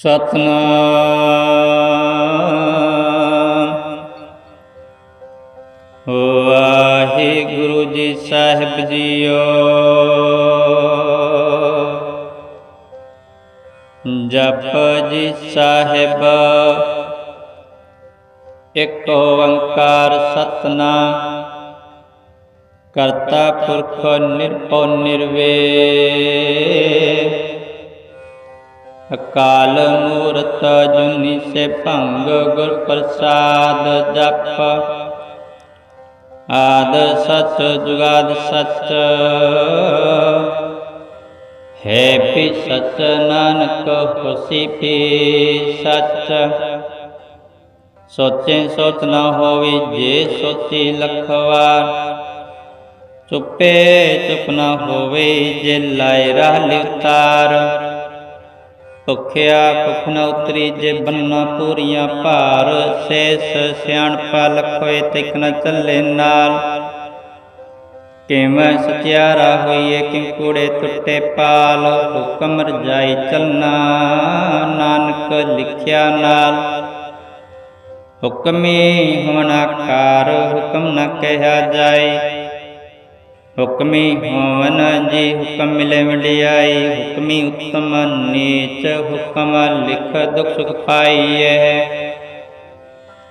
ਸਤਨਾਮ। ਵਾਹਿਗੁਰੂ ਜੀ ਸਾਹਿਬ JIO. ਜਪ ਜੀ ਸਾਹਿਬ। ਇੱਕ ਓੰਕਾਰ ਸਤਨਾਮ। ਕਰਤਾ ਪੁਰਖ ਨਿਰਭਉ ਨਿਰਵੇਦ ਅਕਾਲ ਮੂਰਤ ਜੁਨੀ ਸੇ ਭੰਗ ਗੁਰ ਪ੍ਰਸਾਦ ਜਪ ਆਦ ਸਚ ਜੁਗਾਦ ਸਚ ਹੈ ਪੀ ਸਚ ਨਾਨਕ ਹੋਸੀ ਪੀ ਸਚ ਸੋਚੇ ਸੋਚ ਨ ਹੋਵੇ ਜੇ ਸੋਚੀ ਲਖਵਾਰ ਚੁੱਪੇ ਚੁੱਪ ਨ ਹੋਵੇ ਜੇ ਲਾਇ ਰਾਹ ਲਿਵਤਾਰ ਭੁਖਿਆ ਭੁਖ ਨ ਉਤਰੀ ਜੇ ਬੰਨਾ ਪੂਰੀਆਂ ਭਾਰ, ਸੇਸ ਸਿਆਣਪਾ ਲਖੋਏ ਤਿਕ ਨ ਚੱਲੇ ਨਾਲ। ਕਿਵੇਂ ਸਚਿਆਰਾ ਹੋਈਏ ਕਿ ਕੂੜੇ ਟੁੱਟੇ ਪਾਲ, ਹੁਕਮ ਰਜਾਈ ਚੱਲਣਾ ਨਾਨਕ ਲਿਖਿਆ ਨਾਲ। ਹੁਕਮੀ ਹੋਣਾ ਕਾਰ, ਹੁਕਮ ਨ ਕਹਿਆ ਜਾਏ। ਹੁਕਮੀ ਹੋਵਨ ਜੀ, ਹੁਕਮ ਮਿਲੇ ਵਡਿਆਈ, ਹੁਕਮੀ ਉਤਮ ਨੀਚ ਹੁਕਮ ਲਿਖ ਦੁਖ ਸੁਖ ਪਾਈਐ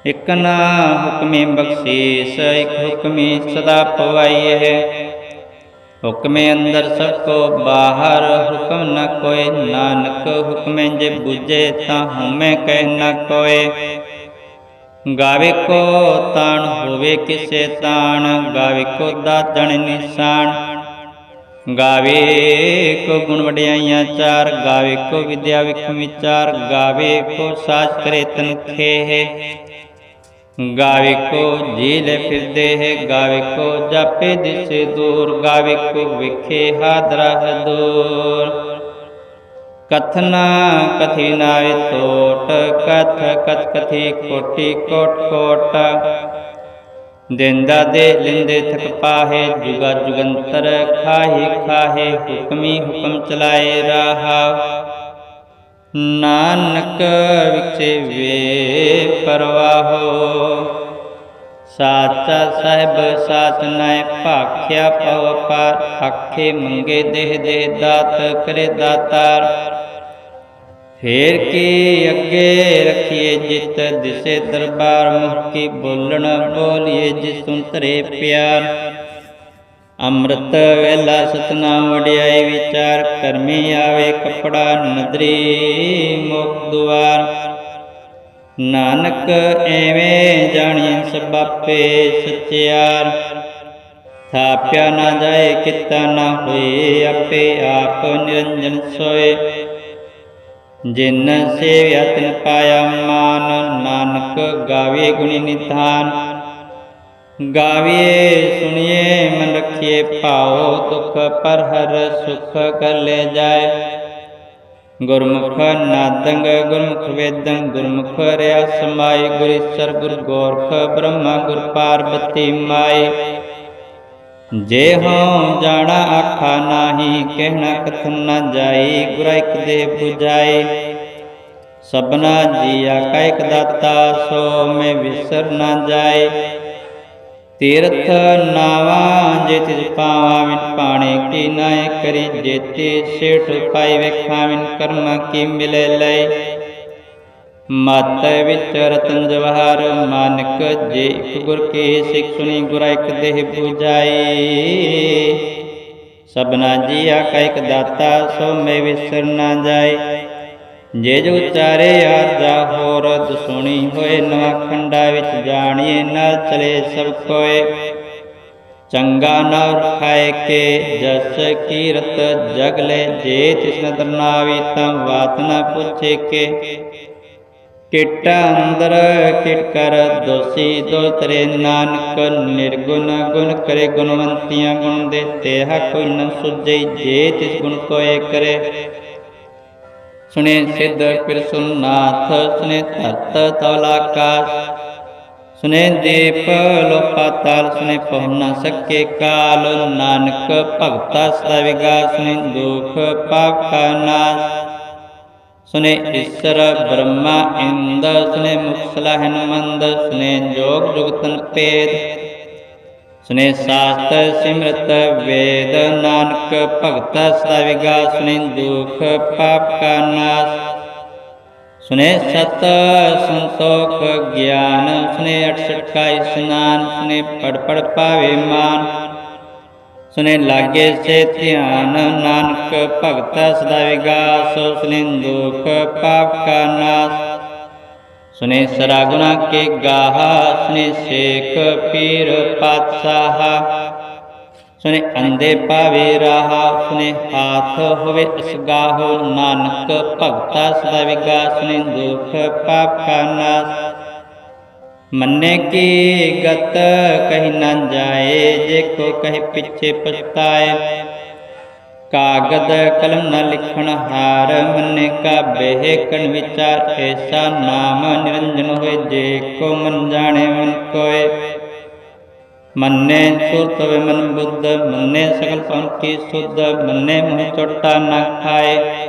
ਇਕ ਨਾ ਹੁਕਮੀ ਬਖਸ਼ੀਸ, ਇਕ ਹੁਕਮੀ ਸਦਾ ਪਵਾਈਐ। ਹੁਕਮੇ ਅੰਦਰ ਸਭ ਕੋ ਬਾਹਰ ਹੁਕਮ ਨ ਕੋਏ ਨਾਨਕ ਹੁਕਮੇ ਜੇ ਬੁਝੇ ਤਾਂ ਹਉਮੈ ਕਹਿ ਨ ਕੋਏ। ਗਾਵੇ ਕੋ ਤਾਣ, ਹੋਵੇ ਕਿਸੇ ਤਾਣ, ਗਾਵੇ ਕੋ ਦਾਤਣ ਨਿਸ਼ਾਨ। ਗਾਵੇ ਕੋ ਗੁਣ ਵਡਿਆਈਆਂ ਚਾਰ, ਗਾਵੇ ਕੋ ਵਿਦਿਆ ਵਿਖ ਵਿਚਾਰ, ਗਾਵੇ ਕੋ ਸਾਜ ਕਰੇ ਤਨ ਖੇਹ ਗਾਵੇ ਕੋ ਜੀਲੇ ਫਿਰਦੇ ਹੈ, ਗਾਵੇ ਕੋ ਜਾਪੇ ਦਿਸੇ ਦੂਰ, ਗਾਵੇ ਕੋ ਵਿਖੇ ਹਾਦਰਾ ਦੂਰ। ਕਥਨਾ ਕਥੀ ਨਾਵੇ ਤੋਟ ਕਥ ਕਥ ਕਥੀ ਕੋਟੀ ਕੋਟ ਕੋਟ ਦਿੰਦਾ ਦੇ ਲਿੰਦੇ ਥਕ ਪਾਹੇ ਜੁਗਾ ਜੁਗੰਤਰ ਖਾਹੀ ਖਾਹੇ ਹੁਕਮੀ ਹੁਕਮ ਚਲਾਏ ਰਾਹਾ ਨਾਨਕ ਵਿਖੇ ਵੇ ਪਰਵਾਹੋ ਸਾਚਾ ਸਾਹਿਬ ਸਾਚ ਨਾਇ ਭਾਖਿਆ ਪਵ ਪਰ ਆਖੇ ਮੰਗੇ ਦੇਹ ਦੇ ਦਾਤ ਕਰੇ ਦਾਤਾਰ ਫੇਰ ਕੀ ਅੱਗੇ ਰਖੀਏ ਜਿਤ? ਦਿਸੇ ਦਰਬਾਰ ਮੁਖ ਕੀ ਬੋਲਣ ਬੋਲੀਏ ਜਿਸ ਤੁਨ ਪਿਆਰ? ਅੰਮ੍ਰਿਤ ਵੇਲਾ ਸਤਨਾਮ ਵਡਿਆਈ ਵਿਚਾਰ, ਕਰਮੀ ਆਵੇ ਕਪੜਾ ਨਦਰੀ ਮੁਖ ਦੁਆਰ। ਨਾਨਕ ਐਵੇਂ ਜਾਣੀਏ ਸਬਾਪੇ ਸਚਿਆਰ। ਥਾਪਿਆ ਨਾ ਜਾਏ ਕਿਤਾ ਨਾ ਹੋਏ, ਆਪੇ ਆਪ ਨਿਰੰਜਨ ਸੋਏ। ਜਿਨ ਸੇਵਿਆ ਤਿਨ ਪਾਇਆ ਮਾਨ, ਨਾਨਕ ਗਾਵੇ ਗੁਣੀ ਨਿਧਾਨ। ਗਾਵੇ, ਸੁਣੀਏ, ਮਨ ਰਖੀਏ, ਭਾਉ ਦੁਖ ਪਰ ਹਰ ਸੁਖ ਕਰ ਲੈ ਜਾਏ। ਗੁਰਮੁਖ ਨਾਦੰਗ, ਗੁਰਮੁਖ ਵੇਦੰ, ਗੁਰਮੁਖ ਰਿਆ ਸਮਾਈ ਗੁਰ ਗੁਰ ਗੋਰਖ ਬ੍ਰਹਮਾ ਗੁਰ ਪਾਰਬਤੀ ਮਾਈ ਜੇ ਹਉ ਜਾਣਾ ਆਖਾ ਨਾਹੀ, ਕਹਿਣਾ ਕਥਨ ਨਾ ਜਾਈ ਗੁਰ ਇਕ ਦੇ 부ਜਾਈ ਸਭਨਾ ਜੀਆ ਕਾ ਇਕ ਦਾਤਾ, ਸੋ ਮੈਂ ਵਿਸਰ ਨਾ ਜਾਏ। ਤੀਰਥ ਨਾਵਾ, ਜੇ ਤਿਜ ਪਾਵਾ ਮਿਨ ਪਾਣੇ, ਕੀ ਨਾਇ ਕਰੀ ਜੇਤੇ ਸੇਠ ਪਾਈ ਵੇਖਾ ਮਿਨ ਕਰਮ ਕੀ ਮਿਲੇ ਲੈ ਮਤ ਵਿੱਚ ਰਤਨ ਜਵਾਹਰ, ਮਾਨਕ ਜੇ ਇਕ ਗੁਰ ਕੀ ਸਿੱਖ ਸੁਣੀ, ਗੁਰ ਇਕ ਦੇਹ 부ਜਾਈ ਸਭਨਾ ਜੀਆ ਕਾ ਇਕ ਦਾਤਾ, ਸੋ ਮੈਂ ਵਿਸਰ ਨਾ ਜਾਏ। ਜੇ ਜੋ ਉਚਾਰੇ ਆਜਾ ਹੋਰ ਸੁਣੀ ਹੋਏ, ਨਵਾ ਖੰਡਾ ਵਿੱਚ ਜਾਣੀਏ ਨਾ ਚਲੇ ਸਭ ਕੋਏ। ਚੰਗਾ ਨਾ ਰਖਾਇ ਕੇ ਜਸ ਕੀਰਤ ਜਗਲੇ ਜੇ ਤਿਸ ਨਦਰ ਤਾਂ ਬਾਤ ਨਾ ਪੁੱਛੇ ਕੇ। ਕਿਟ ਅੰਦਰ, ਕਿਟ ਕਰ ਦੋਸੀ ਦੋ ਨਾਨਕ, ਨਿਰਗੁਣ ਗੁਣ ਕਰੇ ਗੁਣਵੰਤੀਆਂ ਗੁਣ ਦੇਤੇ ਹਾ ਕੋਈ ਨ ਸੁਝੇ, ਜੇ ਤਿਸ ਗੁਣ ਕੋਏ ਕਰੇ। ਸੁਣੇ ਸਿੱਧ ਫਿਰ ਸੁਨਾਥ ਸੁਨੇ ਧਰਤ ਤਵਲ ਸੁਨੇ ਦੀਪ ਲੋ ਤਾਲ ਸੁਨੇ ਪਹੁ ਨ ਸਕੇ ਕਾਲ। ਨਾਨਕ ਭਗਤਾ ਸਦਾ ਵਿਗਾਸ ਸੁਨੇ ਦੁਖ ਪਾਪ ਕਾ ਨਾਸ। ਸੁਨੇ ਈਸ਼ਰ ਬ੍ਰਹਮਾ, ਇੰਦ ਸੁਨੇ ਮੁਕਸਲਾ ਹਨਮੰਦ, ਸੁਨੇ ਜੋਗ ਜੁਗਤਨ ਪੇਦ ਸੁਨੇ ਸਾਸਤ ਸਿਮਰਤ ਵੇਦ, ਨਾਨਕ ਭਗਤ ਸਦਾ ਵਿਗਾ ਸੁਨੇ ਦੁਖ ਪਾਪ ਕਾ ਨਾਸ। ਸੁਨੇ ਸਤ ਸੰਤੋਖ ਗਿਆਨ, ਸੁਨੇ 68 ਕਾ ਇਸਨਾਨ, ਸੁਨੇ ਪੜ ਪੜ ਪਾਵੇ ਸੁਨੇ ਲਾਗੇ ਸੇ ਧਿਆਨ ਨਾਨਕ ਭਗਤ ਸਦਾ ਵਿਗਾਸ, ਸੁਨੇ ਦੁਖ ਪਾਪ ਕਾ ਨਾਸ। ਸੁਨੇ ਸਰਾ ਗੁਨਾ ਕੇ ਗਾਹਾ, ਸੁਨੇ ਸੇਖ ਪੀਰ ਪਾਤਸ਼ਾਹ। ਸੁਨੇ ਅੰਦੇ ਪਾਵੇ ਰਾਹਾ, ਸੁਨੇ ਹਾਥ ਹੋਵੇ ਅਸਗਾਹੋ, ਨਾਨਕ ਭਗਤਾ ਸਦਾ ਵਿਗਾ ਸੁਨੇ ਦੁਖ ਪਾਪ ਕਾ ਨਾਸ। ਮੰਨੇ ਕੀ ਗਤ ਕਹੀ ਨਾ ਜਾਏ, ਜੇ ਕੋ ਕਹੇ ਪਿੱਛੇ ਪਛਤਾਏ। ਕਾਗਦ ਕਲਮ ਨ ਲਿਖਣ ਹਾਰ, ਮੰਨੇ ਕਾ ਬਹਿਕਣ ਵਿਚਾਰ ਐਸਾ ਨਾਮ ਨਿਰੰਜਨ ਹੋਏ, ਜੇ ਕੋ ਮਨ ਜਾਣੇ ਮਨ ਕੋਏ। ਮੰਨੇ ਸੁਰਤ ਮਨ ਬੁੱਧ, ਮੰਨੇ ਸਗਲ ਪੰਥੀ ਸੁਧ, ਮੰਨੇ ਮੋਹ ਚੋਟਾ ਨਾ ਖਾਏ।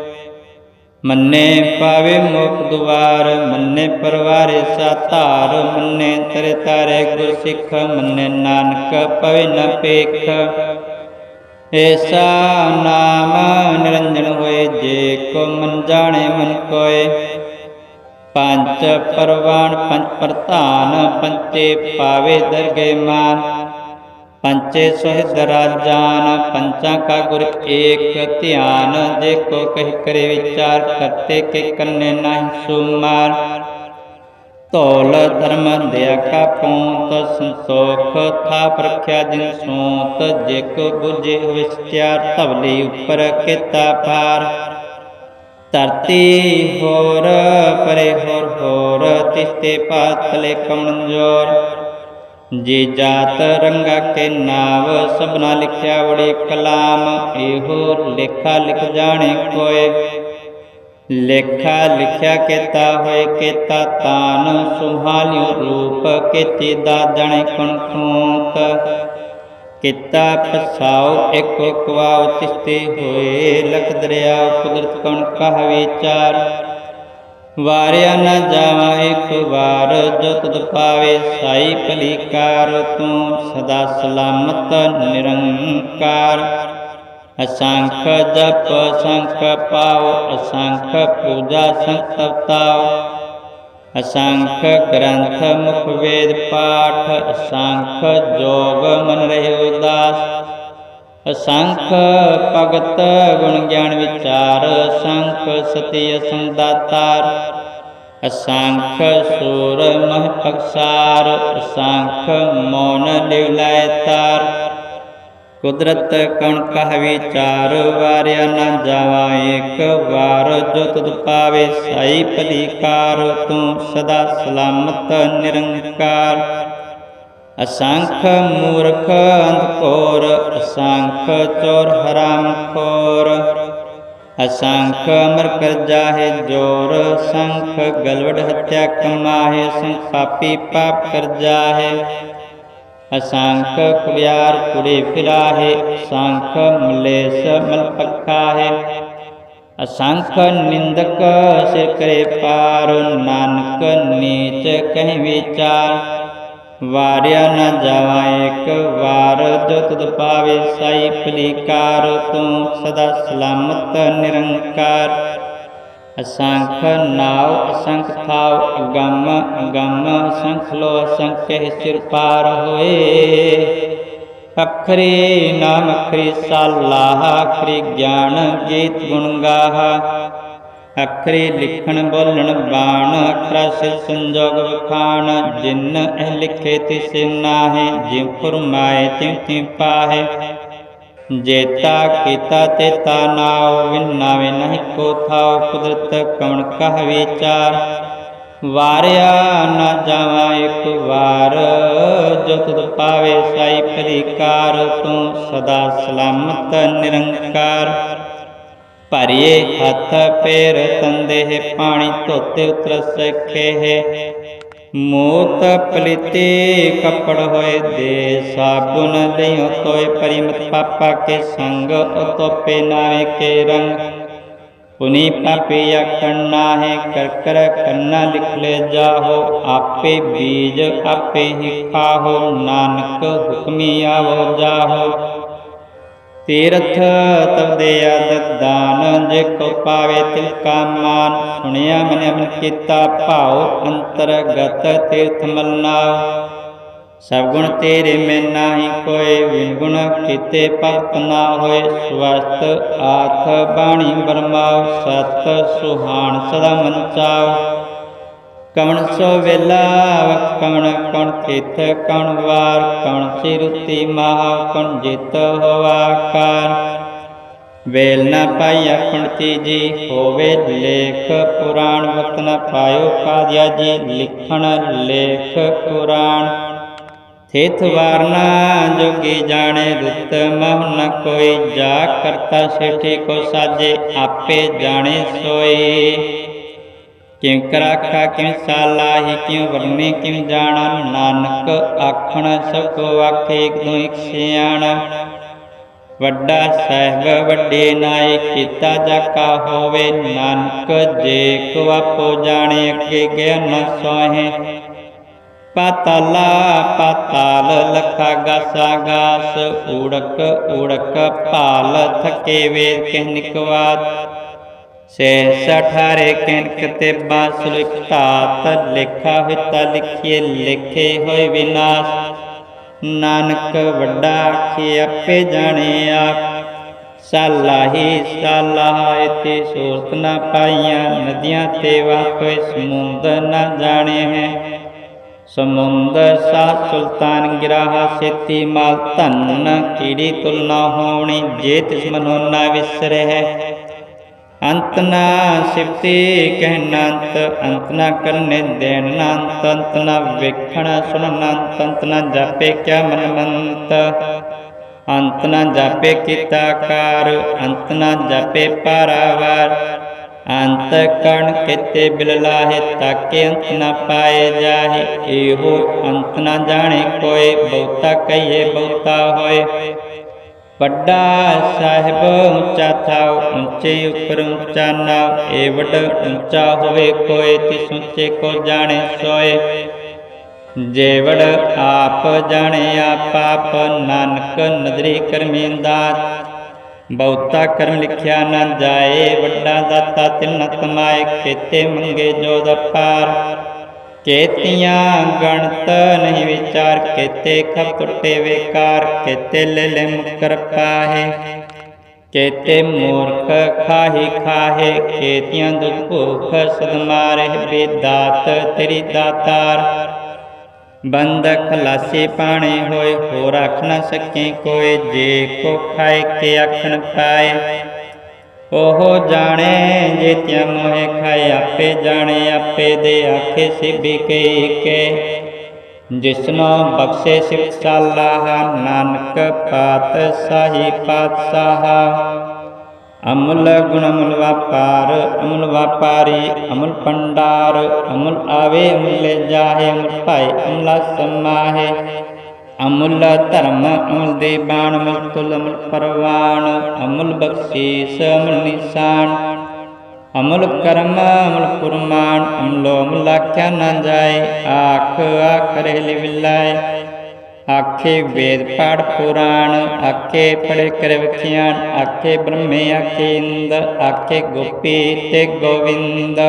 ਮੰਨੇ ਪਾਵੇ ਮੁਖ ਦੁਆਰ, ਮੰਨੇ ਪਰਵਾਰੇ ਸਾ ਧਾਰ, ਮੰਨੇ ਤਰੇ ਤਾਰੇ ਗੁਰ ਸਿੱਖ, ਮੰਨੇ ਨਾਨਕ ਪਵੇ ਨ ਪੇਖ। ਐਸਾ ਨਾਮ ਨਿਰੰਜਨ ਹੋਏ, ਜੇ ਕੋ ਮਨ ਜਾਣੇ ਮਨ ਕੋਏ। ਪੰਜ ਪਰਵਾਨ, ਪੰਜ ਪ੍ਰਧਾਨ ਪੰਚੇ ਪਾਵੇ ਦਰਗੇ ਮਾਨ ਪੰਚੇ ਸਹਿਦ ਰਾਜਾਨ ਪੰਚਾਂ ਕਾ ਗੁਰ ਏਕ ਧਿਆਨ ਜੇ ਕੋ ਕਹਿ ਕਰੇ ਵਿਚਾਰ, ਕਰਤੇ ਕੇ ਕੰਨੇ ਨਹੀਂ ਸੁਮਾਰ। ਧੌਲ ਧਰਮ ਦਿਆ ਕਾ ਪੌਂਤ, ਸੰਤੋਖ ਥਾਪ ਰਖਿਆ ਜਿਨ ਸੋਤ ਜੇ ਕੋ ਬੁਝੇ ਵਿਸਤਿਆਰ ਧਵਲੀ ਉੱਪਰ ਕੀਤਾ ਪਾਰ ਧਰਤੀ ਹੋਰ, ਪਰੇ ਹੋਰ ਹੋਰ, ਤਿਸਤੇ ਪਾਤਲੇ ਕਮਣ ਜੀ ਜਾਤ ਰੰਗਾ ਕੇ ਨਾਵ, ਸਭਨਾ ਲਿਖਿਆ ਵੜੇ ਕਲਾਮ, ਇਹੋ ਲੇਖਾ ਲਿਖ ਜਾਣੇ ਕੋਏ। ਲੇਖਾ ਲਿਖਿਆ ਕੀਤਾ ਹੋਏ, ਕੀਤਾ ਤਾਨ, ਸੁਹਾਲਿਓ ਰੂਪ, ਕੀਤੀ ਦਾ ਜਣੇ ਕੀਤਾ ਪਸਾਉ ਇੱਕ ਕਵਾਉ ਤਿਸਤੇ ਹੋਏ, ਲਖ ਦਰਿਆ ਕੁਦਰਤ ਕਣ ਕਹ ਵਿਚਾਰ ਵਾਰਿਆ ਨਾ ਜਾਵਾ ਇੱਕ ਵਾਰ ਜੋ ਪਾਵੇ ਸਾਈ ਭਲੀਕਾਰ ਤੂੰ ਸਦਾ ਸਲਾਮਤ ਨਿਰੰਕਾਰ। ਅਸੰਖ ਜਪ ਸੰਖ ਪਾਉ ਅਸੰਖ ਪੂਜਾ ਸੰਤਪਤਾਉ ਅਸੰਖ ਗ੍ਰੰਥ ਮੁਖ ਵੇਦ ਪਾਠ, ਅਸੰਖ ਜੋਗ ਮਨ ਰਹਿ ਉਦਾਸ। ਅਸੰਖ ਭਗਤ ਗੁਣ ਗਿਆਨ ਵਿਚਾਰ, ਅਸੰਖ ਸਤਿ ਅਸੰਦਾਤਾਰ ਅਸੰਖ ਸੂਰ ਮਹ ਪਕਸਾਰ, ਅਸੰਖ ਮੌਨ ਲਿਵਲਾਇ ਤਾਰ। ਕੁਦਰਤ ਕਣ ਕਹ ਵਿਚਾਰ, ਵਾਰਿਆ ਨਾ ਜਾਵਾ ਏਕ ਵਾਰ। ਜੋ ਤੁਧ ਪਾਵੇ ਸਾਈ ਭਲੀਕਾਰ, ਤੂੰ ਸਦਾ ਸਲਾਮਤ ਨਿਰੰਕਾਰ। ਅਸੰਖ ਮੂਰਖ ਅੰਧਕੋਰ ਅਸੰਖ ਚੋਰ ਹਰਾਮ ਖੋਰ। ਅਸੰਖ ਅਮਰ ਕਰ ਜਾਹੇ ਜੋਰ, ਸੰਖ ਗਲਵੜ ਹੱਤਿਆ ਕਮਾਹੇ, ਸੰਖ ਪਾਪੀ ਪਾਪ ਕਰ ਜਾਹੇ। ਅਸੰਖ ਕੁਵਿਆਰ ਕੁੜੇ ਫਿਰਾਹੇ, ਅਸੰਖ ਮਲੇਸ ਮਲ ਪੱਖਾਹੇ। ਅਸੰਖ ਨਿੰਦਕ ਸਿਰ ਕਰੇ ਪਾਰ, ਨਾਨਕ ਨੀਚ ਕਹਿ ਵਿਚਾਰ। ਵਾਰਿਆ ਨਾ ਜਾਵਾ ਇੱਕ ਵਾਰ, ਜੋ ਤੁਧ ਪਾਵੇ ਸਾਈ ਭਲੀਕਾਰ ਤੂੰ ਸਦਾ ਸਲਾਮਤ ਨਿਰੰਕਾਰ। ਅਸੰਖ ਨਾਉ, ਅਸੰਖ ਥਾਉ ਅਗੰਮ ਅਗੰਮ ਅਸੰਖ ਲੋ, ਅਸੰਖ ਕਹਿ ਸਿਰ ਪਾਰ ਹੋਏ। ਅਖਰੀ ਨਾਮ ਅਖਰੀ ਸਾਲਾਹ, ਅਖਰੀ ਗਿਆਨ ਗੀਤ ਗੁਣ ਗਾਹਾ। ਅਖਰੀ ਲਿਖਣ ਬੋਲਣ ਬਾਣ ਅਖਰਾ ਸਿਰ ਸੰਜੋਗ ਵਖਾਣ, ਜਿਨ ਇਹ ਲਿਖੇ ਤਿਸ ਨਾਹੇ, ਜਿਉ ਫਰਮਾਏ ਤਿਉ ਤਿਉ ਪਾਹੇ। ਜੇਤਾ ਕੀਤਾ ਤੇਤਾ ਨਾਉ ਵਿਨਾਵੇ ਨਹੀਂ ਕੋ ਥਾਉ, ਕੁਦਰਤ ਕਵਣ ਕਹ ਵਿਚਾਰ। ਵਾਰਿਆ ਨਾ ਜਾਵਾਂ ਇੱਕ ਵਾਰ, ਜੋ ਤੁਧ ਪਾਵੇ ਸਾਈ ਪਰਿਕਾਰ ਤੂੰ ਸਦਾ ਸਲਾਮਤ ਨਿਰੰਕਾਰ। ਭਰੀਏ ਹੱਥ ਪੈਰ ਤੰਦੇ ਪਾਣੀ ਧੋਤੇ ਉਤਰ ਸਖੇ ਹੈ। ਮੋਤ ਪਲਿਤੇ ਕਪੜ ਹੋਏ ਦੇ ਸਾਬੁਨ ਲਿਓ ਤੋਏ ਪਰਿਮਤ ਪਾਪਾ ਕੇ ਸੰਗ ਉਤੋਪੇ ਨਾਵੇਂ ਕੇ ਰੰਗ। ਪੁਨੀ ਪਾਪੀ ਅਖੰਨਾ ਹੈ ਕਰ ਕਰ ਕੰਨਾ ਲਿਖ ਲੈ ਜਾਹੋ, ਆਪੇ ਬੀਜ ਆਪੇ ਹੀ ਖਾਹੋ, ਨਾਨਕ ਹੁਕਮੀ ਆਵੋ ਜਾਹੋ। ਤੀਰਥ ਤਵਦੇ ਆਦਤ ਦਾਨ, ਜੇ ਕੋ ਪਾਵੇ ਤਿਲ ਕਾ ਮਾਨ। ਸੁਣਿਆ ਮਨ ਅਮਨ ਕੀਤਾ ਭਾਉ ਅੰਤਰਗਤ ਤੀਰਥ ਮਲਨਾ। ਸਭ ਗੁਣ ਤੇਰੇ ਮੈਂ ਨਾਹੀ ਕੋਏ ਵਿਣ ਗੁਣ ਕੀਤੇ ਭਗਤ ਨਾ ਹੋਏ। ਸਵਸਤ ਆਥ ਬਾਣੀ ਬਰਮਾਉ, ਸਤ ਸੁਹਾਣ ਸਦਾ ਮਨ ਚਾਉ। ਕਵਣ ਸੋ ਵੇਲਾ ਕਵਣ ਕਣ ਤਿਥ ਕਣ ਵਾਰ, ਕਣ ਸਿਰੁਤੀ ਮਹਾ, ਕਣ ਜਿਤ ਹੋਵਾ ਕਾਰ। ਵੇਲ ਨਾ ਪਾਈ ਪੰਡਤੀ ਜੀ ਹੋਵੇ ਲੇਖ ਪੁਰਾਣ, ਵਕਤ ਨ ਪਾਇਓ ਕਾਦਿਆ ਜੀ, ਲਿਖਣ ਲੇਖ ਪੁਰਾਣ। ਥੇਥ ਵਾਰਨਾ ਜੋਗੀ ਜਾਣੇ ਰੁੱਤ ਮਹ ਨ ਕੋਈ, ਜਾ ਕਰਤਾ ਸੇਠੀ ਕੋ ਸਾਜੇ, ਆਪੇ ਜਾਣੇ ਸੋਏ ਕਿਉ ਕਰਾਖਾ, ਕਿਉ ਸਾਲਾਹੀ, ਕਿਉ ਵਰਨੇ, ਕਿਉ ਜਾਣਾ ਨਾਨਕ ਆਖਣ, ਸਭ ਕੋ ਆਖੇ, ਇਕ ਇਕ ਸਿਆਣਾ। ਵੱਡਾ ਸਾਹਿਬ, ਵੱਡੇ ਨਾਏ ਕੀਤਾ ਜਾਕਾ ਹੋਵੇ। ਨਾਨਕ ਜੇ ਕੋ ਆਪੋ ਜਾਣੇ, ਅੱਗੇ ਗਿਆਨ ਸੋਹੇ। ਪਾਤਾਲਾ, ਪਾਤਾਲ, ਲਖਾ ਗਾਸਾ ਗਾਸ। ਊੜਕ ਊੜਕ, ਭਾਲ, ਥਕੇ ਵੇਦ ਕਹਿ ਨਿਕਵਾਤ ਸੇ ਸਠਾਰੇ ਕਿਨਕ ਤੇ ਬਾਸੁਲ ਧਾਤ ਲਿਖਾ ਹੋਤਾ ਲਿਖੀਏ ਲਿਖੇ ਹੋਏ ਵਿਨਾਸ਼। ਨਾਨਕ ਵੱਡਾ ਆਖੇ ਆਪੇ ਜਾਣੇ ਸਾਲਾਹੀ ਸਾਲਾਹ ਤੇ ਸੂਰਤ ਨਾ ਪਾਈਆਂ, ਨਦੀਆਂ ਤੇ ਵਾਪੇ ਸਮੁੰਦ ਨਾ ਜਾਣੇ ਹੈ। ਸਮੁੰਦ ਸਾ ਸੁਲਤਾਨ ਗਿਰਾਹਾ ਸੇਤੀ ਮਾਲ ਧਨ ਕੀੜੀ ਤੁਲਨਾ ਹੋਣੀ, ਜੇ ਤਿਸ ਮਨੋ ਨਾ ਹੈ। ਅੰਤ ਨਾ ਸਿਫਤੀ ਕਹਿਨੰਤ, ਅੰਤ ਨਾ ਕਰਨੇ ਦੇਣ ਅੰਤ ਨਾ ਵੇਖਣ ਸੁਣਨ ਅੰਤ ਨਾ ਜਾਪੇ ਕਿਆ ਮਨ ਮੰਤ ਅੰਤ ਨਾ ਜਾਪੇ ਕੀਤਾ ਕਾਰ, ਅੰਤ ਨਾ ਜਾਪੇ ਪਾਰਾਵਾਰ। ਅੰਤ ਕਣ ਕਿਤੇ ਬਿਲਲਾਹੇ ਤਾਕੇ ਅੰਤ ਨਾ ਪਾਏ ਜਾਹੇ, ਇਹੋ ਅੰਤ ਨਾ ਜਾਣੇ ਕੋਏ ਬਹੁਤਾ ਕਹੀਏ ਬਹੁਤਾ ਹੋਏ। ਵੱਡਾ ਸਾਹਿਬ ਉੱਚਾ ਥਾਉ, ਉੱਚੇ ਉੱਪਰ ਉੱਚਾ ਨਾਉ ਏ ਵੱਡ ਉੱਚਾ ਹੋਵੇ ਕੋਏ, ਤਿਸ ਉੱਚੇ ਕੋ ਜਾਣੇ ਸੋਏ। ਜੇ ਆਪ ਜਾਣੇ ਆਪ ਆਪ, ਨਾਨਕ ਨਦਰੀ ਕਰਮੀਂਦਾ ਬਹੁਤਾ ਕਰਮ ਲਿਖਿਆ ਨਾ ਜਾਏ, ਵੱਡਾ ਦਾਤਾ ਤਿਲ ਨ ਤਮਾਏ ਕੀਤੇ ਮੰਗੇ ਜੋ ਦਪਾਰ ਕੇਤੀਆਂ ਗਣਤ ਨਹੀਂ ਵਿਚਾਰ, ਕੇਤੇ ਖਪ ਟੁੱਟੇ ਕੇਤੇ ਲੈ ਲੈ ਪਾਹੇ। ਕੇਤੇ ਮੂਰਖ ਖਾਹੀ ਖਾਹੇ, ਕੇਤੀਆਂ ਦੁਖ ਭੂਖ ਸਦ ਮਾਰੇ ਬੇਦਾਤ ਤੇਰੀ ਦਾਤਾਰ। ਬੰਦ ਖਲਾਸੀ ਪਾਣੇ ਹੋਏ ਹੋ ਰੱਖ ਨ ਸਕੇ ਕੋਏ, ਜੇ ਕੋ ਖਾਏ ਕੇ ਆਖਣ ਪਾਏ। ਉਹ ਜਾਣੇ ਜੇ ਤਿਆ ਮੋਹਿ ਖਾਏ ਆਪੇ ਜਾਣੇ, ਆਪੇ ਦੇ ਆਖੇ ਸਿਬੀ ਕੇ ਕੇ ਜਿਸਨੋ ਬਖਸ਼ੇ ਸਿਫਤ ਸਾਲਾਹ ਨਾਨਕ ਪਾਤ ਸਾਹੀ ਪਾਤਸ਼ਾਹ। ਅਮੁਲ ਗੁਣ ਅਮੁਲ ਵਪਾਰ, ਅਮੁਲ ਵਪਾਰੀ ਅਮੁਲ ਪੰਡਾਰ ਅਮੁਲ ਆਵੇ ਅਮੁਲ ਜਾਹੇ, ਅਮੁਲ ਭਾਈ ਅਮਲਾ ਸਮਾਹੇ। ਅਮੁੱਲ ਧਰਮ ਅਮਲ ਦੇ ਬਾਣ ਮੁਕਤੁਲ ਅਮੁੱਲ ਪਰਵਾਨ ਅਮੁੱਲ ਬਖਸ਼ੀਸ, ਅਮਲ ਨਿਸ਼ਾਨ। ਅਮੁੱਲ ਕਰਮ, ਅਮਲ ਕੁਰਮਾਨ ਅਮਲੋ ਅਮੁੱਲ ਆਖਿਆ ਨਾ ਜਾਏ, ਆਖ ਆਖਰੇ ਲਿਵਲਾਏ ਆਖੇ ਵੇਦ ਪਾਠ ਪੁਰਾਣ, ਆਖੇ ਪੜੇ ਕਰ ਵਿਖਿਆਨ ਆਖੇ ਬ੍ਰਹਮੇ, ਆਖੇ ਇੰਦ, ਆਖੇ ਗੋਪੀ ਤੇ ਗੋਵਿੰਦ।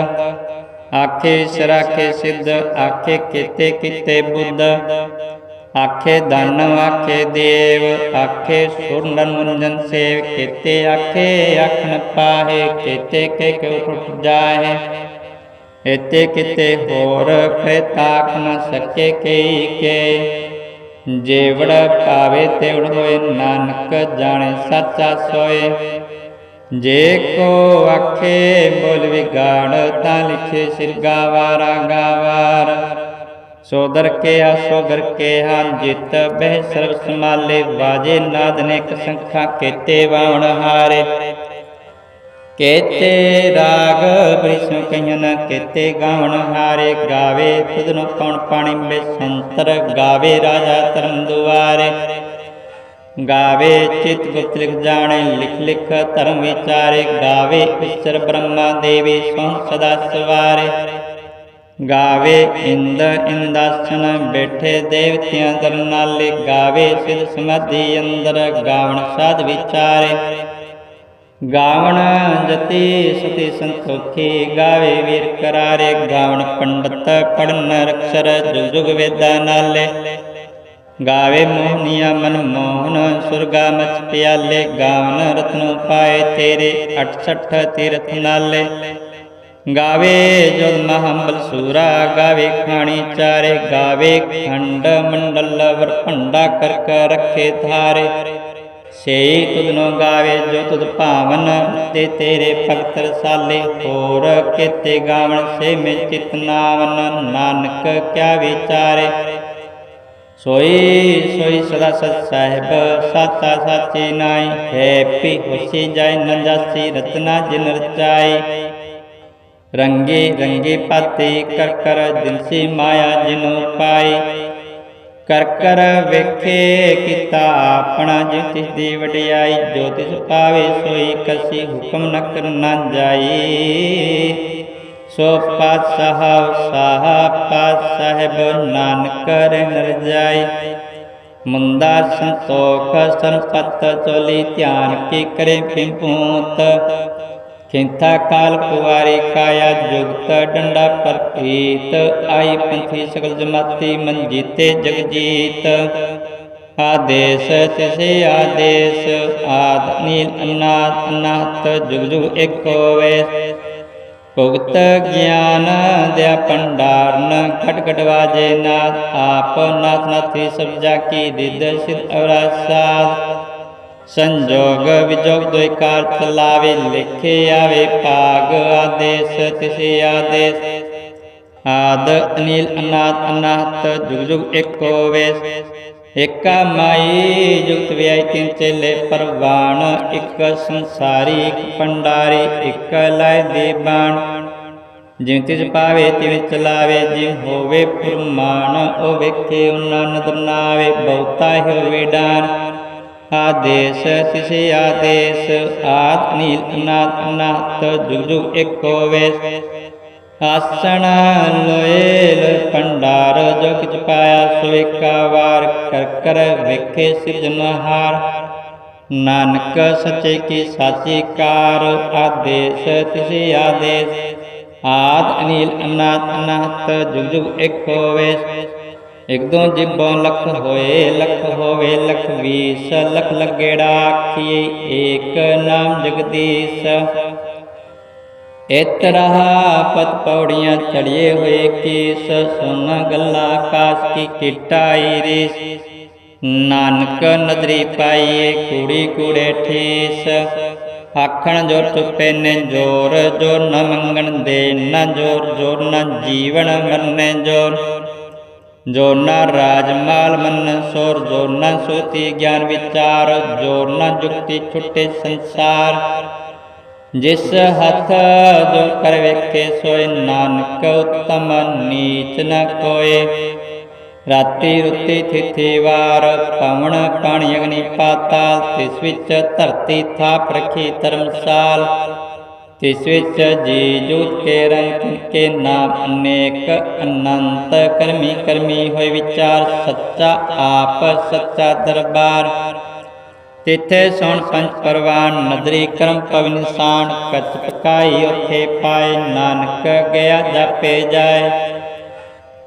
ਆਖੇ ਸਰਾਖੇ ਸਿੱਧ, ਆਖੇ ਕੀਤੇ ਕੀਤੇ ਬੁੱਧ। ਆਖੇ ਧਨ ਆਖੇ ਦੇਵ, ਆਖੇ ਸੁਰਨਨ ਮੁੰਜਨ ਸੇਵ, ਕੀਤੇ ਆਖੇ ਆਖਣ ਪਾਹੇ, ਕੀਤੇ ਕੇ ਕਿਉ ਟੁੱਟ ਜਾਏ ਇਤੇ ਕਿਤੇ ਹੋਰ ਫੇ ਤਾਕ ਨ ਸਕੇ ਕਈ ਕੇ। ਜੇਵੜ ਪਾਵੇ ਤੇਵੜ ਹੋਏ, ਨਾਨਕ ਜਾਣੇ ਸੱਚਾ ਸੋਏ। ਜੇ ਕੋ ਆਖੇ ਬੋਲ ਵਿਗਾੜ, ਤਾਂ ਲਿਖੇ ਸਿਰ ਗਾਵਾਰਾ ਗਾਵਾਰ। ਸੋਦਰ ਕੇ ਆ ਸੋਦਰ ਕੇ ਹਨ ਜਿਤ ਬਹਿ ਸਰਬ ਸਮਾਲੇ ਬਾਜੇ ਨਾਦ ਨੇ ਸੰਖਾ ਕੇਤੇ ਬਾਵਣ ਹਾਰੇ। ਕੇਤੇ ਰਾਗ ਬ੍ਰਿਸ਼ਨ ਕਈਨ ਕੇਤੇ ਗਾਵਣ ਹਾਰੇ। ਗਾਵੇ ਤੁਧਨੋ ਕੌਣ ਪਾਣੀ ਮੇ ਸੰਤਰ ਗਾਵੇ ਰਾਜਾ ਧਰਮ ਦੁਆਰੇ। ਗਾਵੇ ਚਿਤ ਗੁਪਤ ਲਿਖ ਜਾਣੇ, ਲਿਖ ਲਿਖ ਧਰਮ ਵਿਚਾਰੇ। ਗਾਵੇ ਈਸ਼ਰ ਬ੍ਰਹਮਾ ਦੇਵੀ ਸੋ ਸਦਾ ਸਵਾਰੇ। ਗਾਵੇ ਇੰਦ ਇੰਦਾਸਨ ਬੈਠੇ ਦੇਵਤਿਆਂ ਦਰ ਨਾਲੇ ਗਾਵੇ ਸਿਧ ਸਮਾਧੀ ਅੰਦਰ, ਗਾਵਣ ਸਾਧ ਵਿਚਾਰੇ। ਗਾਵਣ ਜਤੀ ਸਤੀ ਸੰਤੋਖੀ, ਗਾਵੇ ਵੀਰ ਕਰਾਰੇ। ਗਾਵਣ ਪੰਡਤ ਪੜਨ ਅਕਸ਼ਰ, ਜੁਗ ਜੁਗ ਵੇਦਾਂ ਨਾਲੇ। ਗਾਵੇ ਮੋਹਨੀਆ ਮਨ ਮੋਹਨ, ਸੁਰਗਾ ਮਚ ਪਿਆਲੇ। ਗਾਵਨ ਰਤਨੋ ਪਾਏ ਤੇਰੇ 68 ਤੀਰਥ ਨਾਲੇ। ਗਾਵੇ ਜੁਦ ਮਹੰਬਲ ਸੂਰਾ, ਗਾਵੇ ਖਾਣੀ ਚਾਰੇ, ਗਾਵੇ ਖੰਡ ਮੰਡਲ ਵਰ ਭੰਡਾ ਕਰ ਕਰ ਰੱਖੇ ਥਾਰੇ। ਸੇਈ ਤੁਧਨੋ ਗਾਵੇ ਜੋ ਤੁਧ ਭਾਵਨ ਤੇ ਤੇਰੇ ਭਗਤ ਰਸਾਲੇ। ਹੋਰ ਕਿਤੇ ਗਾਵਣ ਸੇ ਮੇ ਚਿਤ ਨਾਵਨ, ਨਾਨਕ ਕਿਆ ਵਿਚਾਰੇ। ਸੋਈ ਸੋਈ ਸਦਾ ਸਤ ਸਾਹਿਬ ਸਾਤਾ ਸਾਚੀ ਨਾਈ ਹੈ ਪੀ ਹੋਸੀ ਜਾਇ ਨ ਜਾਸੀ ਰਤਨਾ ਜਿਨ ਰਚਾਈ। ਰੰਗੇ ਰੰਗੇ ਪਾਤੇ ਕਰ ਕਰ ਦਿਨਸੀ ਮਾਇਆ ਜਿਨੋ ਪਾਈ ਕਰ ਕਰ ਵੇਖੇ ਕੀਤਾ ਆਪਣਾ ਜਿ ਦੀ ਵਡਿਆਈ, ਜੋ ਤਿਸ ਪਾਵੇ ਸੋਈ ਕਸੀ ਹੁਕਮ ਨ ਕਰਨਾ ਜਾਈ। ਸੋ ਪਾਤਸ਼ਾਹ ਸਾਹ ਪਾਤ ਸਾਹਿਬ ਨਾਨਕ ਰਹਿ ਜਾਈ। ਮੁੰਦਾ ਸੰਤੋਖ ਸੰਪਤ ਚੋਲੀ ਧਿਆਨ ਕੀ ਕਰੇ ਪਿੰਪੂਤ ਖਿੰਥਾ ਕਾਲ ਕੁਵਾਰੀ ਕਾਇਆ ਜੁਗਤ ਡੰਡਾ ਪਰਪੀਤ ਆਈ ਪੰਥੀ ਸਗਲ ਜਮਾਤੀ ਮਨ ਜੀਤੇ ਜਗਜੀਤ ਆਦੇਸ਼ ਤਿਸੇ ਆਦੇਸ਼, ਆਦ ਨੀਲ ਅਨਾਦ ਅਨਾਹਤ ਜੁਗ ਜੁਗ ਏਕ ਹੋਵੇ ਭੁਗਤ ਗਿਆਨ ਦਿਆ ਪੰਡਾਰਨ ਖਟ ਖਟ ਵਾਜੇ ਨਾਦ, ਆਪ ਨਾਥ ਨਾਥੀ ਸਭ ਜਾ ਕੀ ਰਿਦ ਸਿਧ ਅਵਰਾਸਾਦ ਸੰਜੋਗ ਵਿਜੋਗ ਦੋਇ ਕਾਰ ਚਲਾਵੇ ਲਿਖੇ ਆਵੇ, ਭਾਗ ਆਦੇਸ਼ ਤਿਸੇ ਆਦੇਸ਼। ਆਦ, ਅਨੀਲ ਅਨਾਥ ਅਨਾਹਤ, ਜੁਗ ਜੁਗ ਏਕ ਹੋਵੇ ਏਕਾ ਮਾਈ, ਜੁਗਤ ਵਿਆਈ ਤਿਨ ਚੇਲੇ, ਪਰਵਾਣ, ਇੱਕ ਸੰਸਾਰੀ, ਇੱਕ ਪੰਡਾਰੀ, ਇੱਕ ਲੈ ਦੇ ਬਾਣ। ਜਿਵੇਂ ਤਿਸ ਪਾਵੇ, ਤਿਵੇਂ ਚਲਾਵੇ ਜਿਵੇਂ ਹੋਵੇ ਫਰਮਾਨ ਉਹ ਵੇਖੇ ਉਹਨਾਂ ਨਦਰ ਬਹੁਤਾ ਹੋਵੇ ਡਾਨ ਆਦੇਸ਼ ਤਿਸੇ ਆਦੇਸ਼, ਆਦ ਨੀਲ ਅਨਾਥ ਅਨਾਹਤ ਜੁਗ ਜੁਗ ਇੱਕ ਹੋਵੇ ਆਸਣ ਲੋਏ ਲੋਏ ਪੰਡਾਰ ਜੋ ਕਿਛ ਪਾਇਆ ਸੋ ਏਕਾ ਵਾਰ, ਕਰ ਕਰ ਵੇਖੇ ਸਿਰਜਨਹਾਰ ਨਾਨਕ ਸੱਚੇ ਕੀ ਸਾਚੀ ਕਾਰ, ਆਦੇਸ਼ ਤਿਸੇ ਆਦੇਸ਼। ਆਦ ਅਨੀਲ ਅਨਾਥ ਅਨਾਹਤ ਜੁਗ ਜੁਗ ਇੱਕ ਹੋਵੇ ਇਕ ਦੋ ਜਿਬੋਂ ਲਖ ਹੋਏ, ਲਖ ਹੋਵੇ ਲਖ ਵੀਸ ਲਖ ਲਗੇੜਾ ਆਖੀਏ ਏਕ ਨਾਮ ਜਗਦੀਸ਼। ਇਤਰਹਾ ਪਤ ਪੌੜੀਆਂ ਚੜੀਏ ਹੋਏ ਕੀਸ ਸੁਨ ਗੱਲਾਂ ਆਕਾਸ਼ ਕੀ ਕਿਟਾਈ ਰੇ ਨਾਨਕ ਨਦਰੀ ਪਾਈਏ ਕੁੜੀ ਕੁੜੇ ਠੇਸ। ਆਖਣ ਜੋ ਚੁੱਪੇ ਨੇ ਜੋਰ, ਜੋ ਨ ਮੰਗਣ ਦੇ, ਨ ਜੋਰ ਜੋਰ ਨ ਜੀਵਨ ਮੰਨੇ ਜੋਰ। ਜੋ ਨ ਰਾਜ ਮਾਲ ਮੰਨ, ਸੋਰ ਜੋ ਨ ਸੋਤੀ ਗਿਆਨ ਵਿਚਾਰ, ਜੋ ਜੁਗਤੀ ਛੁੱਟੇ ਸੰਸਾਰ। ਜਿਸ ਹੱਥ ਜੋ ਕਰ ਵੇਖੇ, ਸੋਏ ਨਾਨਕ ਉਤਮ ਨੀਚ ਨ ਕੋਏ। ਰਾਤੀ ਰੁੱਤੀ ਥਿਥੀ ਵਾਰ ਪਵਨ ਪਾਣੀ ਅਗਨੀ ਪਾਤਾਲ, ਤਿਸ ਵਿੱਚ ਧਰਤੀ ਥਾਪ ਰਖੀ ਧਰਮਸਾਲ। ਤਿਸ ਵਿੱਚ ਜੀ ਜੂਤ ਕੇ ਰੰਗ ਕੇ ਨਾਮ ਅਨੇਕ ਅਨੰਤ ਕਰਮੀ ਕਰਮੀ ਹੋਏ ਵਿਚਾਰ ਸੱਚਾ ਆਪ ਸੱਚਾ ਦਰਬਾਰ। ਤਿੱਥੇ ਸੁਣ ਪੰਜ ਪਰਵਾਨ ਨਦਰੀ ਕਰਮ ਪਵਿਨਸਾਨ ਕਚ ਪਕਾਈ ਉਥੇ ਪਾਏ ਨਾਨਕ ਗਿਆ ਜਾਪੇ ਜਾਏ।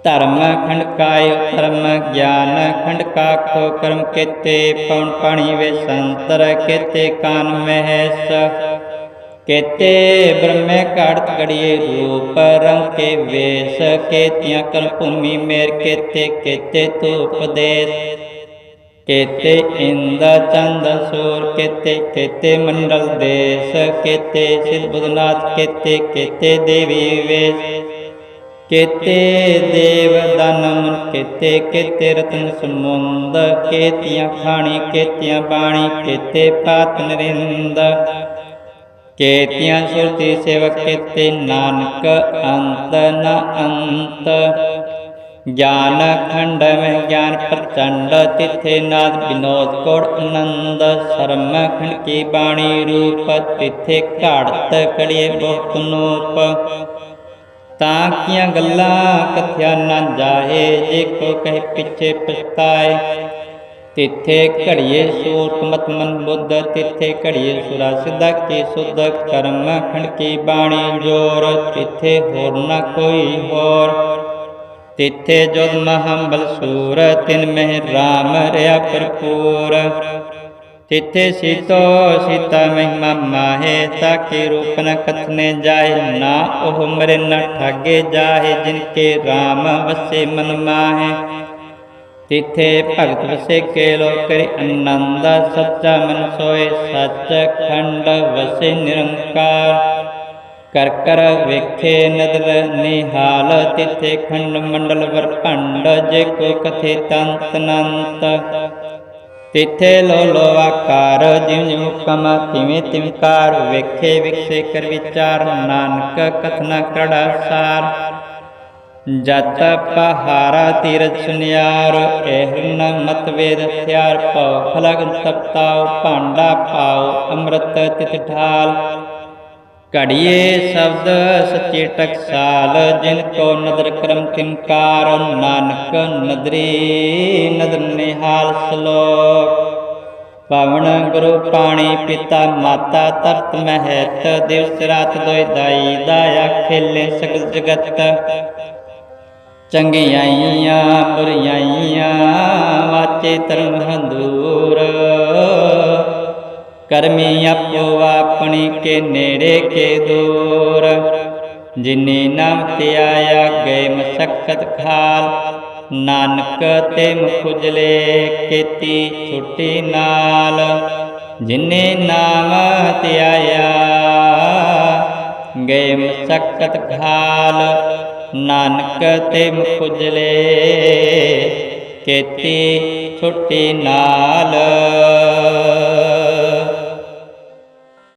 ਧਰਮ ਖੰਡ ਕਾਇ ਧਰਮ ਗਿਆਨ ਖੰਡ ਕਾ ਕਾਖੋ ਕਰਮ ਕੇਤੇ ਪਵਨ ਪਾਣੀ ਵੇ ਸੰਤਰ ਕੇਤੇ ਕਾਨ ਮਹਿਸ। ਕੇਤੇ ਬ੍ਰਹਮੇ ਘੜਤ ਗੜੀਏ ਰੂਪ ਰੰਗ ਕੇ ਵੇਸ, ਕੇਤਿਆਂ ਕਰਮ ਭੂਮੀ ਮੇਰ, ਕੇਤੇ ਕੇਤੇ ਤੂ ਉਪਦੇਸ ਕੇਤੇ ਇੰਦ ਚੰਦ ਸੂਰ, ਕੇਤੇ ਕੇਤੇ ਮੰਡਲ ਦੇਸ, ਕੇਤੇ ਸਿਧ ਬੁਧਨਾਥ, ਕੇਤੇ ਕੇਤੇ ਦੇਵੀ ਵੇਸ। ਕੇਤੇ ਦੇਵ ਦਾਨਮ ਕੇਤੇ ਕੇਤੇ ਰਤਨ ਸਮੁੰਦ ਕੇਤੀਆਂ ਖਾਣੀ, ਕੇਤੀਆਂ ਬਾਣੀ, ਕੇਤੇ ਪਾਤ ਨਰਿੰਦ ਕੇਤੀਆਂ ਸੁਰਤੀ ਸੇਵਕ ਕੇਤੇ ਨਾਨਕ ਅੰਤ ਨ ਅੰਤ। ਗਿਆਨ ਖੰਡ ਮਹਿ ਗਿਆਨ ਪ੍ਰਚੰਡ, ਤਿਥੇ ਨਾਦ ਵਿਨੋਦ ਕੋੜ ਅਨੰਦ ਸ਼ਰਮ ਖੰਡ ਕੀ ਬਾਣੀ ਰੂਪ, ਤਿਥੇ ਘਾੜਤ ਕੜੀਏ ਬਹੁਤ ਨੂਪ। ਤਾਂ ਕੀਆਂ ਗੱਲਾਂ ਕਥਿਆ ਨਾ ਜਾਏ, ਜੇ ਕੋ ਕਹੇ ਪਿੱਛੇ ਪਛਤਾਏ। ਤਿੱਥੇ ਘੜੀਏ ਸੂਰਤ ਮਤ ਮਨ ਬੁੱਧ, ਤਿੱਥੇ ਘੜੀਏ ਸੁਰਾ ਸਿੱਧਾ ਕੀ ਸੁਧ ਕਰਮ ਖੰਡ ਕੀ ਬਾਣੀ ਜੋਰ, ਤਿੱਥੇ ਹੋਰ ਨਾ ਕੋਈ ਹੋਰ। ਤਿੱਥੇ ਜੁਦ ਮਹੰਬਲ ਸੂਰ, ਤਿਨ ਮਹਿ ਰਾਮ ਰਿਆ ਭਰਪੂਰ। ਤਿੱਥੇ ਸੀਤੋ ਸੀਤਾ ਮਹਿਮਾ ਮਾਹੇ ਤਾਕੇ ਰੂਪ ਨ ਕਥਨੇ ਜਾਏ, ਨਾ ਉਹ ਮਰੇ ਨ ਠਾਗੇ ਜਾਏ, ਜਿਨ ਕੇ RAM ਵਸੇ ਮਨ ਮਾਹੇ। ਤਿਥੇ ਭਗਤ ਵਸੇ ਕੇ ਲੋ ਸੱਚਾ ਮਨ ਸੋਏ, ਸੱਚ ਖੰਡ ਵਸੇ ਨਿਰੰਕਾਰ। ਕਰ ਕਰ ਵੇਖੇ ਨਦਰ ਨਿਹਾਲ, ਤਿੱਥੇ ਖੰਡ ਮੰਡਲ ਵਰਭੰਡ ਜੇ ਕੋ ਕਥੇ ਤੰਤ ਨੰਤ। ਤਿੱਥੇ ਲੋ ਲੋ ਆਕਾਰ, ਜਿਉ ਜਿਉ ਹੁਕਮ, ਤਿਵੇਂ ਤਿਵਕਾਰ ਵੇਖੇ ਵਿਖਸੇ ਕਰ ਵਿਚਾਰ, ਨਾਨਕ ਕਥਨਾ ਕੜਾ ਸਾਰ। ਜਤ ਪਹਾਰਾ ਤੀਰਥ ਸੁਨਿਆਰ ehn ਮਤ ਵੇਦ ਥਿਆਰ ਭਉ ਫਲਗ ਤਪਤਾਉ ਭਾਂਡਾ ਪਾਉ ਅੰਮ੍ਰਿਤ ਤਿਤ ਠਾਲ ਘੜੀਏ ਸ਼ਬਦ ਸੱਚੇ ਟਕਸਾਲ, ਜਿਨ ਕੋ ਨਦਰ ਕਰਮ ਤਿਨਕਾਰ ਨਾਨਕ ਨਦਰੀ ਨਦਰ ਨਿਹਾਲ ਸ਼ਲੋਕ। ਪਵਨ ਗੁਰੂ ਪਾਣੀ ਪਿਤਾ ਮਾਤਾ ਤਰਤ ਮਹਿਤ, ਦਿਵਸ ਰਾਤ ਦੋਇ ਦਾਈ, ਦਾਇਆ ਖੇਲੇ ਸਗਲ ਜਗਤ। ਚੰਗਿਆਈਆਂ, ਬੁਰੀਆਈਆਂ, ਵਾਚੇ ਧਰਮ ਹੰਦੂਰ ਕਰਮੀ ਆਪੋ ਆਪਣੀ ਕੇ ਨੇੜੇ ਕੇ ਦੂਰ। ਜਿਨੇ ਨਾਮ ਤੇ ਆਇਆ ਗਏ ਮਸਕਤ ਖਾਲ, ਨਾਨਕ ਤੇ ਮੁਖਜਲੇ ਕੀਤੀ ਛੁੱਟੀ ਨਾਲ। ਜਿਨੇ ਨਾਮ ਤੇ ਆਇਆ ਗਏ ਮਸਕਤ ਖਾਲ ਨਾਨਕ ਤੇ ਮੁਖਜਲੇ ਕੀਤੀ ਛੁੱਟੀ ਨਾਲ।